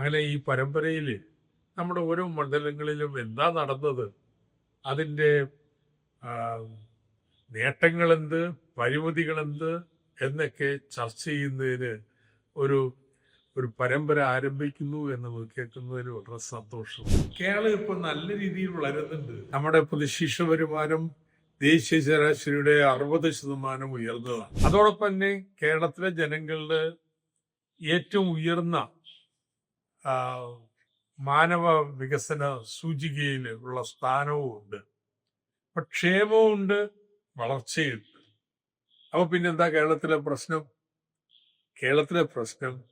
അങ്ങനെ ഈ പരമ്പരയിൽ നമ്മുടെ ഓരോ മണ്ഡലങ്ങളിലും എന്താ നടന്നത്? അതിന്റെ നേട്ടങ്ങളെന്ത്? പരിമിതികളെന്ത്? എന്നൊക്കെ ചർച്ച ചെയ്യുന്നതിന് ഒരു ഒരു പരമ്പര ആരംഭിക്കുന്നു എന്ന് കേൾക്കുന്നതിന് വളരെ സന്തോഷം. കേരളം ഇപ്പൊ നല്ല രീതിയിൽ വളരുന്നുണ്ട്. നമ്മുടെ പ്രതിശീർഷ വരുമാനം ദേശീയ ശരാശരിയുടെ അറുപത് ശതമാനം ഉയർന്നതാണ്. അതോടൊപ്പം തന്നെ കേരളത്തിലെ ജനങ്ങളുടെ ഏറ്റവും ഉയർന്ന മാനവ വികസന സൂചികയിൽ ഉള്ള സ്ഥാനവും ഉണ്ട് അപ്പൊ ക്ഷേമവും ഉണ്ട് വളർച്ചയുണ്ട്. അപ്പൊ പിന്നെന്താ കേരളത്തിലെ പ്രശ്നം? കേരളത്തിലെ പ്രശ്നം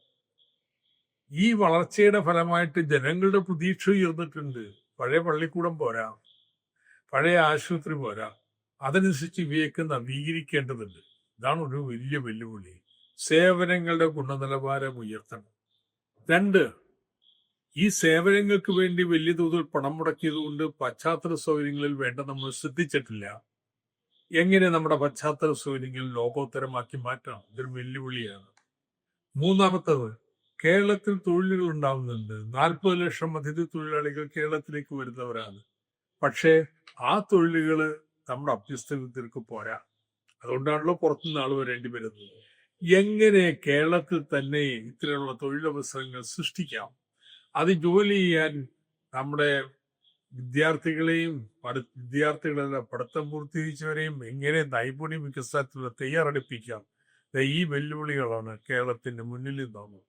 ഈ വളർച്ചയുടെ ഫലമായിട്ട് ജനങ്ങളുടെ പ്രതീക്ഷ ഉയർന്നിട്ടുണ്ട്. പഴയ പള്ളിക്കൂടം പോരാ പഴയ ആശുപത്രി പോരാ. അതനുസരിച്ച് ഇവയൊക്കെ നവീകരിക്കേണ്ടതുണ്ട്. ഇതാണ് ഒരു വലിയ വെല്ലുവിളി. സേവനങ്ങളുടെ ഗുണനിലവാരം ഉയർത്തണം. രണ്ട് ഈ സേവനങ്ങൾക്ക് വേണ്ടി വലിയ തോതിൽ പണം മുടക്കിയതുകൊണ്ട് പശ്ചാത്തല സൗകര്യങ്ങളിൽ വേണ്ട നമ്മൾ ശ്രദ്ധിച്ചിട്ടില്ല. എങ്ങനെ നമ്മുടെ പശ്ചാത്തല സൗകര്യങ്ങൾ ലോകോത്തരമാക്കി മാറ്റണം? ഇതൊരു വെല്ലുവിളിയാണ്. മൂന്നാമത്തത് കേരളത്തിൽ തൊഴിലുകൾ ഉണ്ടാവുന്നുണ്ട്. നാൽപ്പത് ലക്ഷം അതിഥി തൊഴിലാളികൾ കേരളത്തിലേക്ക് വരുന്നവരാണ്. പക്ഷേ ആ തൊഴിലുകൾ നമ്മുടെ അഭ്യസ്തവിദ്യർക്ക് പോരാ. അതുകൊണ്ടാണല്ലോ പുറത്തുനിന്ന് ആൾ വരേണ്ടി വരുന്നത്. എങ്ങനെ കേരളത്തിൽ തന്നെ ഇത്തരമുള്ള തൊഴിലവസരങ്ങൾ സൃഷ്ടിക്കാം? അത് ജോലി ചെയ്യാൻ നമ്മുടെ വിദ്യാർത്ഥികളെയും വിദ്യാർത്ഥികളല്ല പഠിത്തം പൂർത്തീകരിച്ചവരെയും എങ്ങനെ നൈപുണ്യ വികസനത്തിന് തയ്യാറെടുപ്പിക്കാം? ഈ വെല്ലുവിളികളാണ് കേരളത്തിന്റെ മുന്നിൽ നിന്നുള്ളത്.